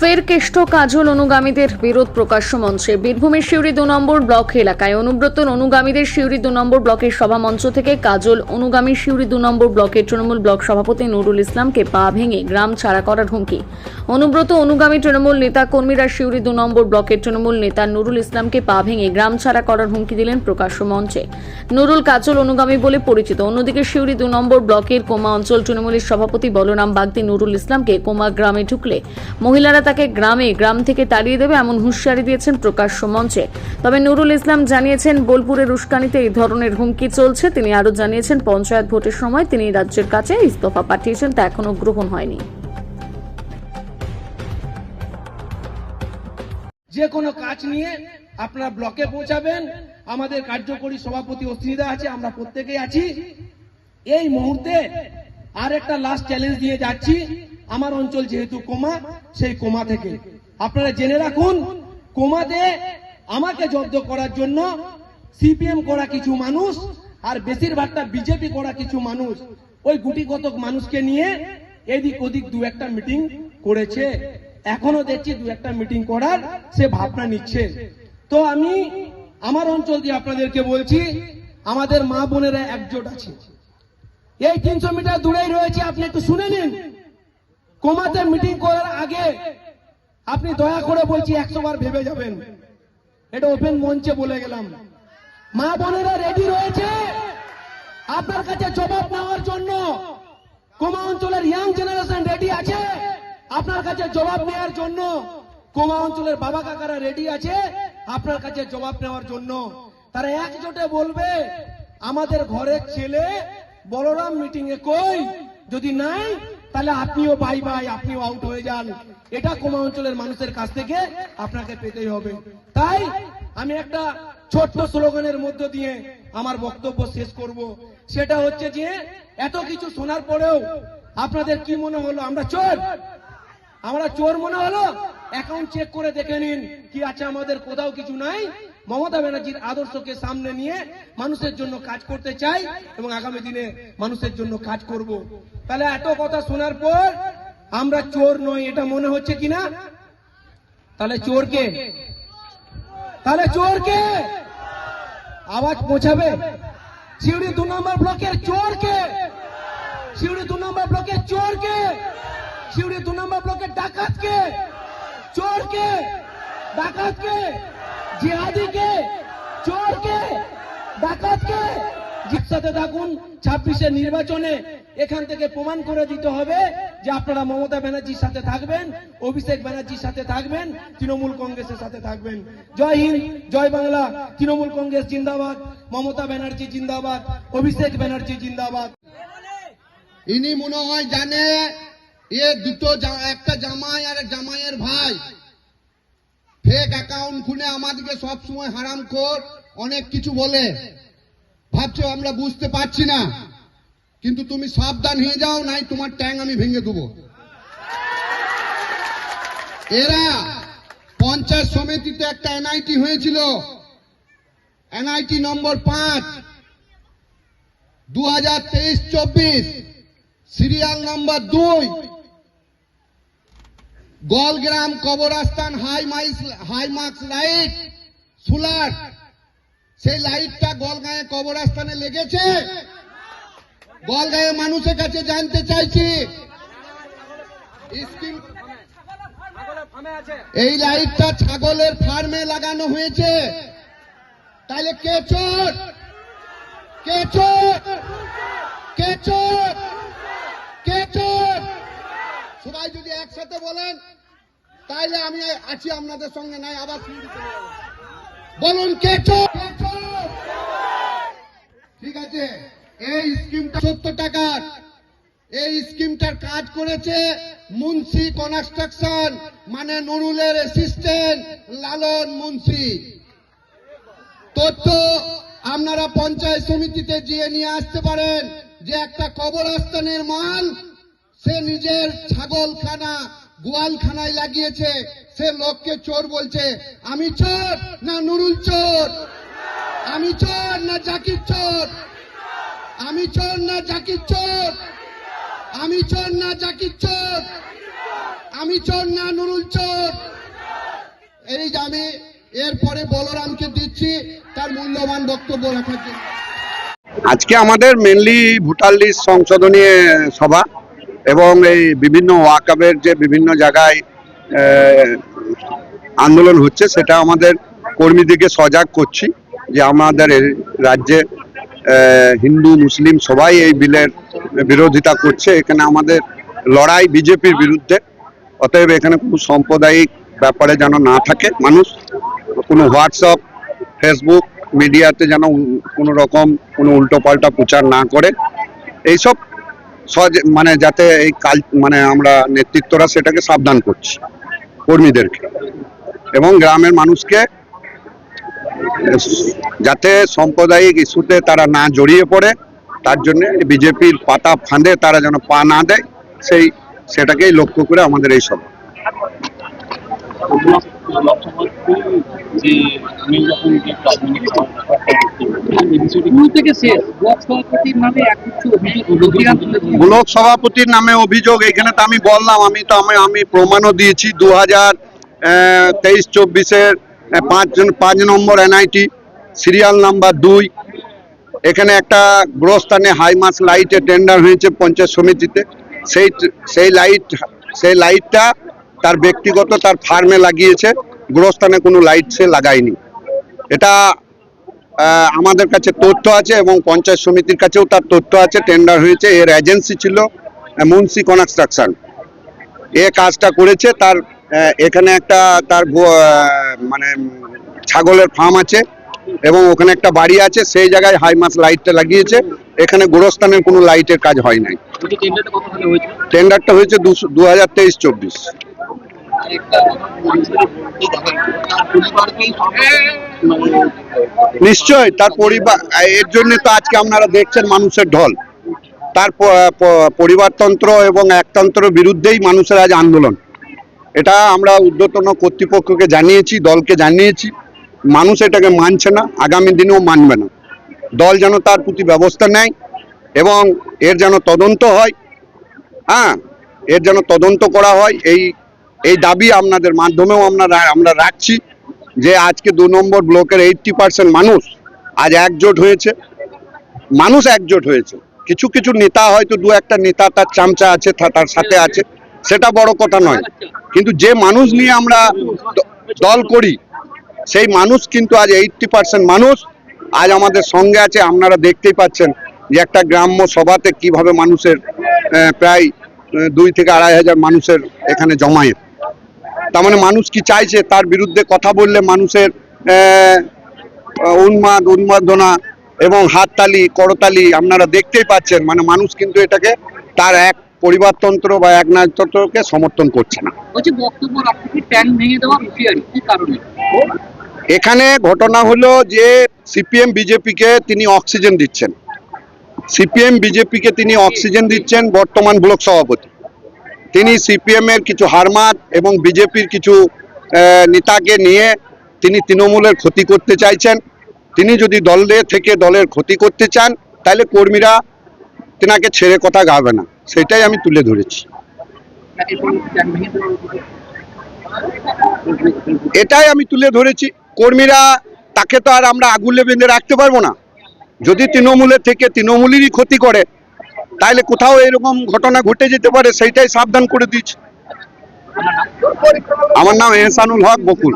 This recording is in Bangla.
ফের কেষ্ট কাজল অনুগামীদের বিরোধ প্রকাশ্য মঞ্চে। বীরভূমের শিউরি দু নম্বর ব্লক এলাকায় অনুব্রত অনুগামীদের শিউরি দু নম্বর ব্লকের সভা মঞ্চ থেকে কাজল অনুগামী শিউরি দু নম্বর ব্লকের তৃণমূল ব্লক সভাপতি নুরুল ইসলামকে পা ভেঙে গ্রাম ছাড়া করার হুমকি। অনুব্রত অনুগামী তৃণমূল নেতা কর্মীরা শিউরি দু নম্বর ব্লকের তৃণমূল নেতা নুরুল ইসলামকে পা ভেঙে গ্রাম ছাড়া করার হুমকি দিলেন প্রকাশ্য মঞ্চে। নুরুল কাজল অনুগামী বলে পরিচিত। অন্যদিকে শিউরি দু নম্বর ব্লকের কোমা অঞ্চল তৃণমূলের সভাপতি বলরাম বাগদি নুরুল ইসলামকে কোমা গ্রামে ঢুকলে মহিলারা তাকে গ্রামে, গ্রাম থেকে তাড়িয়ে দেবে এমন হুঁশিয়ারি দিয়েছেন প্রকাশ্য মঞ্চে। তবে নুরুল ইসলাম জানিয়েছেন, বোলপুরের উস্কানিতে এই ধরনের হুমকি চলছে। তিনি আরও জানিয়েছেন, পঞ্চায়েত ভোটের সময় তিনি রাজ্যের কাছে ইস্তফা পাঠিয়েছেন, তা এখনও গ্রহণ হয়নি। যে কোনো কাজ নিয়ে আপনার ব্লকে পৌঁছাবেন। আমাদের কার্যকরী সভাপতি অস্মিতা আছে, আমরা প্রত্যেকেই আছি। এই মুহূর্তে আর একটা লাস্ট চ্যালেঞ্জ দিয়ে যাচ্ছি। আমার অঞ্চল যেহেতু কোমা, সেই কোমা থেকে। আপনারা জেনে রাখুন, কোমাতে আমাকে জব্দ করার জন্য সিপিএম করা কিছু মানুষ আর বেশিরভাগটা বিজেপি করা কিছু মানুষ। ওই গুটি কতক মানুষকে নিয়ে এদিক ওদিক দু একটা মিটিং করেছে। এখনও দেখছি দু একটা মিটিং করার সে ভাবনা নিচ্ছে। তো আমি আমার অঞ্চল দিয়ে আপনাদেরকে বলছি, আমাদের মা বোনেরা একজোট আছে। এই তিনশো মিটার দূরেই রয়েছে, আপনি একটু শুনে নিন। কোমাতে মিটিং করার আগে আপনি দয়া করে বলছি একশো বার ভেবে যাবেন। এটা ওপেন মঞ্চে বলে গেলাম। মা বোনেরা রেডি রয়েছে? আপনার কাছে জবাব নেওয়ার জন্য কোমা অঞ্চলের ইয়াং জেনারেশন রেডি আছে? আপনার কাছে জবাব নেওয়ার জন্য কোমা অঞ্চলের বাবা কাকারা রেডি আছে? আপনার কাছে জবাব নেওয়ার জন্য। তারা একজোটে বলবে, আমাদের ঘরের ছেলে বলরাম মিটিং এ কই? যদি নাই তাহলে আপনিও বাই বাই আপনিও আউট হয়ে যান। এটা কোমা অঞ্চলের মানুষের কাছ থেকে আপনাকে পেতেই হবে। তাই আমি একটা ছোট্ট স্লোগানের মধ্য দিয়ে আমার বক্তব্য শেষ করব। সেটা হচ্ছে যে, এত কিছু শোনার পরেও আপনাদের কি মনে হলো? আমরা চোর? আমরা চোর মনে হলো? অ্যাকাউন্ট চেক করে দেখে নিন কি আছে আমাদের, কোথাও কিছু নাই? মমতা ব্যানার্জির আদর্শকে সামনে নিয়ে মানুষের জন্য কাজ করতে চাই এবং আগামী দিনে মানুষের জন্য কাজ করব। তাহলে এত কথা শোনার পর আমরা চোর নই, এটা মনে হচ্ছে কিনা? তাহলে চোরকে? তাহলে চোরকে? আওয়াজ পৌঁছাবে? শিউড়ি দু নম্বর ব্লকের চোরকে? শিউড়ি দু নম্বর ব্লকের চোরকে? শিউড়ি দু নম্বর ব্লকের ডাকাতকে? চোরকে? ডাকাতকে? জিহাদিকে, চোরকে, ডাকাতকে জিজ্ঞাসাতে থাকুন ছাব্বিশের নির্বাচনে এখান থেকে প্রমাণ করে দিতে হবে যে আপনারা মমতা ব্যানার্জির সাথে থাকবেন, অভিষেক ব্যানার্জির সাথে থাকবেন, তৃণমূল কংগ্রেসের সাথে থাকবেন। জয় হিন্দ, জয় বাংলা, তৃণমূল কংগ্রেস জিন্দাবাদ, মমতা ব্যানার্জি জিন্দাবাদ, অভিষেক ব্যানার্জি জিন্দাবাদ। ইনি মনে হয় জানে, এ দুটো একটা জামাই আর এক জামাইয়ের ভাই। ফেক অ্যাকাউন্ট খুলে আমাদেরকে সব সময় হারাম খোর, অনেক কিছু বলে। ভাবছ আমরা বুঝতে পারছি না। কিন্তু তুমি সাবধান হয়ে যাও, নাই তোমার ট্যাং আমি ভেঙে দেবো। এরা পঞ্চায়েত সমিতিতে একটা এনআইটি হয়েছিল। এনআইটি নম্বর পাঁচ দু হাজার তেইশ চব্বিশ সিরিয়াল নম্বর দুই গোলগ্রাম কবরস্থান, হাই মাইস, হাই মার্কস লাইট সুলার সেই লাইটটা গোলগাঁয়ে কবরস্থানে লেগেছে। গোলগাঁয়ে মানুষের কাছে জানতে চাইছি এই লাইটটা ছাগলের ফার্মে লাগানো হয়েছে। তাহলে কে চোর? কে চোর? কে চোর? কে চোর? সবাই যদি একসাথে বলেন, তাইলে আমি আছি আপনাদের সঙ্গে, নাই আবার বলুন কে ঠিক আছে, এই স্কিমটা সত্তর টাকার। এই স্কিমটার কাজ করেছে মুন্সি কনস্ট্রাকশন মানে নুরুলের অ্যাসিস্ট্যান্ট লালন মুন্সি। তথ্য আপনারা পঞ্চায়েত সমিতিতে গিয়ে নিয়ে আসতে পারেন, যে একটা কবরস্থানের মাল সে নিজের ছাগলখানা গোয়ালখানায় লাগিয়েছে। সে লোককে চোর বলছে, আমি চোর না নুরুল চোর? আমি চোর না জাকির চোর? আমি চোর না জাকির চোর? আমি চোর না জাকির চোর? আমি চোর না নুরুল চোর? এই যে আমি এরপরে বলরামকে দিচ্ছি, তার মূল্যবান বক্তব্য রাখার জন্য। আজকে আমাদের মেনলি ভোটার সংশোধনী সভা। এবং এই বিভিন্ন ওয়াকাবের যে বিভিন্ন জায়গায় আন্দোলন হচ্ছে, সেটা আমাদের কর্মীদেরকে সজাগ করছি যে আমাদের রাজ্যে হিন্দু, মুসলিম সবাই এই বিলের বিরোধিতা করছে। এখানে আমাদের লড়াই বিজেপির বিরুদ্ধে। অতএব এখানে কোনো সাম্প্রদায়িক ব্যাপারে যেন না থাকে মানুষ, কোনো হোয়াটসঅ্যাপ, ফেসবুক মিডিয়াতে যেন কোনো রকম কোনো উল্টোপাল্টা প্রচার না করে। এইসব মানে যাতে এই কাল মানে আমরা নেতৃত্বরা সেটাকে সাবধান করছি, কর্মীদেরকে। এবং গ্রামের মানুষকে যাতে সাম্প্রদায়িক ইস্যুতে তারা না জড়িয়ে পড়ে, তার জন্য বিজেপির পাতা ফাঁদে তারা যেন পা না দেয়, সেই, সেটাকেই লক্ষ্য করে আমাদের এই সভা। যে ব্লক সভাপতির নামে অভিযোগ এখানে তো আমি বললাম, আমি তো, আমি আমি প্রমাণও দিয়েছি দু হাজার তেইশ, চব্বিশের পাঁচ পাঁচ নম্বর এনআইটি, সিরিয়াল নাম্বার দুই। এখানে একটা গ্রহস্থানে হাইমাস লাইটের টেন্ডার হয়েছে পঞ্চায়েত সমিতিতে। সেই সেই লাইট, সেই লাইটটা তার ব্যক্তিগত, তার ফার্মে লাগিয়েছে। গ্রহস্থানে কোনো লাইট সে লাগায়নি। এটা আমাদের কাছে তথ্য আছে এবং পঞ্চায়েত সমিতির কাছেও তার তথ্য আছে টেন্ডার হয়েছে এর এজেন্সি ছিল মুন্সি কনস্ট্রাকশন এ কাজটা করেছে তার এখানে একটা তার মানে ছাগলের ফার্ম আছে এবং ওখানে একটা বাড়ি আছে সেই জায়গায় হাইমাস লাইটটা লাগিয়েছে এখানে গোরস্থানের কোনো লাইটের কাজ হয় নাই। টেন্ডারটা হয়েছে দু হাজার তেইশ চব্বিশ। নিশ্চয় তার পরিবার, এর জন্য তো আজকে আপনারা দেখছেন মানুষের ঢল। তার পরিবারতন্ত্র এবং একতন্ত্র বিরুদ্ধেই মানুষের আজ আন্দোলন। এটা আমরা ঊর্ধ্বতন কর্তৃপক্ষকে জানিয়েছি, দলকে জানিয়েছি। মানুষ এটাকে মানছে না, আগামী দিনেও মানবে না। দল যেন তার প্রতি ব্যবস্থা নেয় এবং এর যেন তদন্ত হয় হ্যাঁ এর যেন তদন্ত করা হয়, এই এই দাবি আপনাদের মাধ্যমেও আমরা আমরা রাখছি যে আজকে দু নম্বর ব্লকের এইটটি পার্সেন্ট মানুষ আজ একজোট হয়েছে। মানুষ একজোট হয়েছে। কিছু কিছু নেতা হয়তো দু একটা নেতা তার চামচা আছে তার সাথে আছে, সেটা বড় কথা নয়। কিন্তু যে মানুষ নিয়ে আমরা দল করি, সেই মানুষ কিন্তু আজ এইটটি পার্সেন্ট মানুষ আজ আমাদের সঙ্গে আছে। আপনারা দেখতেই পাচ্ছেন যে একটা গ্রাম্য সভাতে কীভাবে মানুষের প্রায় দুই থেকে আড়াই হাজার মানুষের এখানে জমায়েত। তার মানে মানুষ কি চাইছে তার বিরুদ্ধে কথা বললে মানুষের উন্মাদ উন্মাদনা এবং হাততালি করতালি আপনারা দেখতেই পাচ্ছেন। মানে মানুষ কিন্তু এটাকে তার এক পরিবারতন্ত্র বা এক নায়কতন্ত্রকে সমর্থন করছে না। এখানে ঘটনা হলো যে সিপিএম বিজেপিকে তিনি অক্সিজেন দিচ্ছেন। সিপিএম বিজেপিকে তিনি অক্সিজেন দিচ্ছেন বর্তমান ব্লক সভাপতি। তিনি সিপিএম এর কিছু হারমাত এবং বিজেপির কিছু নেতাকে নিয়ে তিনি তৃণমূলের ক্ষতি করতে চাইছেন। তিনি যদি দলে থেকে দলের ক্ষতি করতে চান, তাহলে কর্মীরা তেনাকে ছেড়ে কথা গাবে না। সেটাই আমি তুলে ধরেছি। এটাই আমি তুলে ধরেছি। কর্মীরা, তাকে তো আর আমরা আগুলে বেঁধে রাখতে পারব না। যদি তৃণমূলের থেকে তৃণমূলেরই ক্ষতি করে তাহলে কোথাও এরকম ঘটনা ঘটে যেতে পারে সেইটাই সাবধান করে দিচ্ছি আমার নাম এহসানুল হক বকুল।